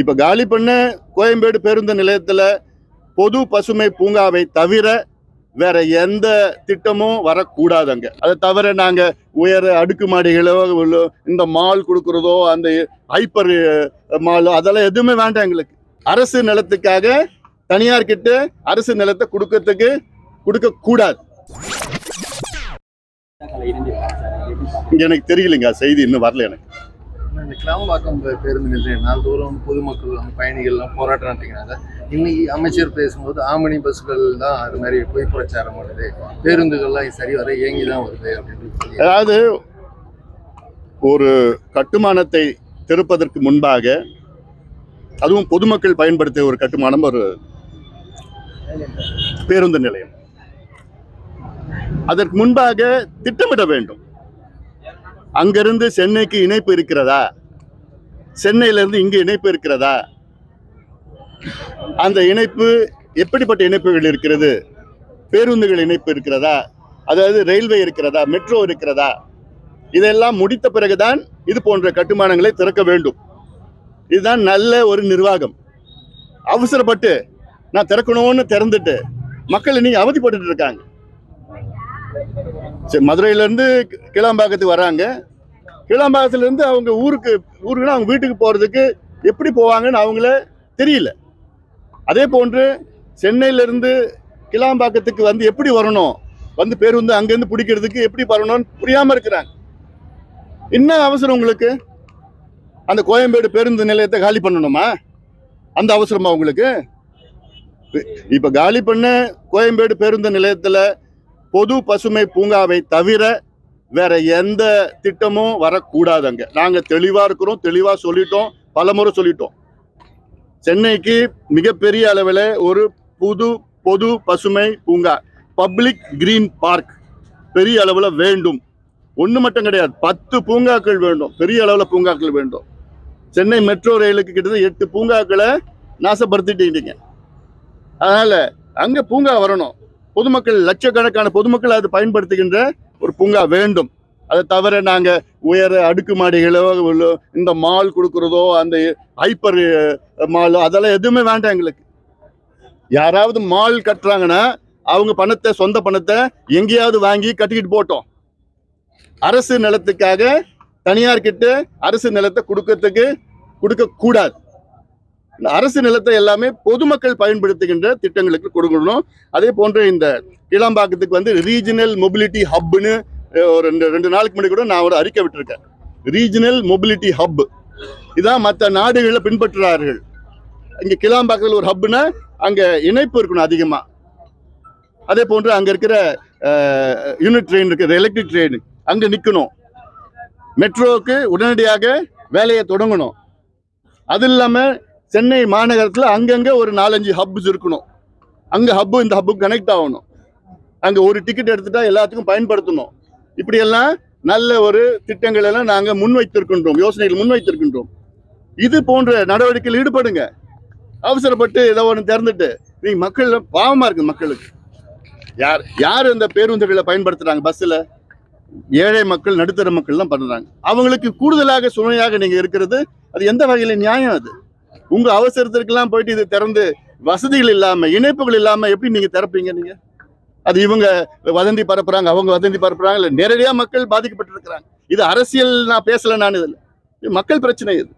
இப்போ காலி பண்ண கோயம்பேடு பேருந்து நிலையத்தில் பொது பசுமை பூங்காவை தவிர வேற எந்த திட்டமும் வரக்கூடாதுங்க. அதை தவிர நாங்கள் உயர அடுக்குமாடிகளோ இல்ல இந்த மால் கொடுக்குறதோ அந்த ஹைப்பர் மாலோ அதெல்லாம் எதுவுமே வேண்டாம் எங்களுக்கு. அரசு நிலத்துக்காக தனியார்கிட்ட அரசு நிலத்தை கொடுக்கறதுக்கு கொடுக்கக்கூடாது. இங்கே எனக்கு தெரியலைங்க செய்தி இன்னும் வரல எனக்கு. இந்த கிளாம்பாக்கம் பேருந்து நிலையம் நாள்தோறும் பொதுமக்கள் வந்து பயணிகள்லாம் போராட்டம் நடத்திக்கிறாங்க இன்னைக்கு அமைச்சர் பேசும்போது ஆமணி பஸ்கள் தான் அது மாதிரி பொய் பிரச்சாரம் வருது பேருந்துகள்லாம் சரி வர இயங்கி தான் வருது அப்படின்னு அதாவது ஒரு கட்டுமானத்தை திறப்பதற்கு முன்பாக அதுவும் பொதுமக்கள் பயன்படுத்திய ஒரு கட்டுமானம் ஒரு பேருந்து நிலையம். அதற்கு முன்பாக திட்டமிட வேண்டும். அங்கிருந்து சென்னைக்கு இணைப்பு இருக்கிறதா? சென்னையிலிருந்து இங்கு இணைப்பு இருக்கிறதா? அந்த இணைப்பு எப்படிப்பட்ட இணைப்புகள் இருக்கிறது? பேருந்துகள் இணைப்பு இருக்கிறதா? அதாவது ரயில்வே இருக்கிறதா? மெட்ரோ இருக்கிறதா? இதெல்லாம் முடித்த பிறகுதான் இது போன்ற கட்டுமானங்களை திறக்க வேண்டும். இதுதான் நல்ல ஒரு நிர்வாகம். அவசரப்பட்டு நான் திறக்கணும்னு திறந்துட்டு மக்கள் இன்னைக்கு அவதிப்பட்டு இருக்காங்க. சரி மதுரையிலேருந்து கிளாம்பாக்கத்துக்கு வராங்க. கிளாம்பாக்கத்துலேருந்து அவங்க ஊருக்கு ஊருக்குன்னா அவங்க வீட்டுக்கு போகிறதுக்கு எப்படி போவாங்கன்னு அவங்கள தெரியல. அதே போன்று சென்னையிலேருந்து கிளாம்பாக்கத்துக்கு வந்து எப்படி வரணும் வந்து பேருந்து அங்கேருந்து பிடிக்கிறதுக்கு எப்படி வரணும்னு புரியாமல் இருக்கிறாங்க. என்ன அவசரம் உங்களுக்கு? அந்த கோயம்பேடு பேருந்து நிலையத்தை காலி பண்ணணுமா? அந்த அவசரமா உங்களுக்கு? இப்போ காலி பண்ண கோயம்பேடு பேருந்து நிலையத்தில் பொது பசுமை பூங்காவை தவிர வேற எந்த திட்டமும் வரக்கூடாது அங்க. நாங்க தெளிவா இருக்கிறோம் தெளிவா சொல்லிட்டோம் பலமுறை சொல்லிட்டோம். சென்னைக்கு மிகப்பெரிய அளவில் ஒரு புது பொது பசுமை பூங்கா பப்ளிக் கிரீன் பார்க் பெரிய அளவில் வேண்டும். ஒன்று மட்டும் கிடையாது பத்து பூங்காக்கள் வேண்டும் பெரிய அளவில் பூங்காக்கள் வேண்டும். சென்னை மெட்ரோ ரயிலுக்கு கிட்டத்தட்ட எட்டு பூங்காக்களை நாசப்படுத்திட்டீங்க. அதனால் அங்கே பூங்கா வரணும். பொதுமக்கள் லட்சக்கணக்கான பொதுமக்கள் அது பயன்படுத்துகின்ற ஒரு பூங்கா வேண்டும். அதை தவிர நாங்கள் உயர அடுக்குமாடிகளோ இல்ல இந்த மால் கொடுக்குறதோ அந்த ஹைப்பர் மாலோ அதெல்லாம் எதுவுமே வேண்டாம் எங்களுக்கு. யாராவது மால் கட்டுறாங்கன்னா அவங்க பணத்தை சொந்த பணத்தை எங்கேயாவது வாங்கி கட்டிக்கிட்டு போட்டோம். அரசு நிலத்துக்காக தனியார்கிட்ட அரசு நிலத்தை கொடுக்கறதுக்கு கொடுக்க கூடாது அரசு நிலத்தை எல்லாமே பொதுமக்கள் பயன்படுத்துகின்ற திட்டங்களுக்கு கொடுக்கணும். அதே போன்று இந்த கிளாம்பாக்கத்துக்கு வந்து ரீஜனல் மொபிலிட்டி ஹப்னு ஒரு ரெண்டு ரெண்டு நாளுக்கு முன்னாடி கூட நான் ஒரு அறிக்கை விட்டுருக்கேன். ரீஜனல் மொபிலிட்டி ஹப் இதான் மற்ற நாடுகளில் பின்பற்றுறார்கள். இங்கே கிளாம்பாக்கத்தில் ஒரு ஹப்னா அங்கே இணைப்பு இருக்கணும் அதிகமாக அதே போன்று அங்கே இருக்கிற யூனிட் ட்ரெயின் இருக்கிற எலக்ட்ரிக் ட்ரெயின் அங்கே நிற்கணும் மெட்ரோவுக்கு உடனடியாக வேலையை தொடங்கணும். அது இல்லாமல் சென்னை மாநகரத்தில் அங்கங்கே ஒரு நாலஞ்சு ஹப்ஸ் இருக்கணும். அங்கே ஹப்பு இந்த ஹப்புக்கு கனெக்ட் ஆகணும். அங்கே ஒரு டிக்கெட் எடுத்துட்டா எல்லாத்துக்கும் பயன்படுத்தணும். இப்படியெல்லாம் நல்ல ஒரு திட்டங்கள் எல்லாம் நாங்கள் முன்வைத்திருக்கின்றோம். யோசனைகள் முன்வைத்திருக்கின்றோம். இது போன்ற நடவடிக்கையில் ஈடுபடுங்க. அவசரப்பட்டு ஏதோ ஒன்று திறந்துட்டு நீங்க மக்கள் பாவமாக இருக்கு மக்களுக்கு. யார் யார் இந்த பேருந்துகளை பயன்படுத்துகிறாங்க பஸ்ஸில் ஏழை மக்கள் நடுத்தர மக்கள் தான் பண்ணுறாங்க அவங்களுக்கு கூடுதலாக சுமையாக நீங்கள் இருக்கிறது அது எந்த வகையில நியாயம் அது? உங்க அவசரத்திற்கெல்லாம் போயிட்டு இது திறந்து வசதிகள் இல்லாம இணைப்புகள் இல்லாம எப்படி நீங்க திறப்பீங்க நீங்க? அது இவங்க வதந்தி பரப்புறாங்க அவங்க வதந்தி பரப்புறாங்க இல்ல நேரடியா மக்கள் பாதிக்கப்பட்டு இருக்கிறாங்க இது அரசியல் நான் பேசல நான் இதுல. மக்கள் பிரச்சனை இது.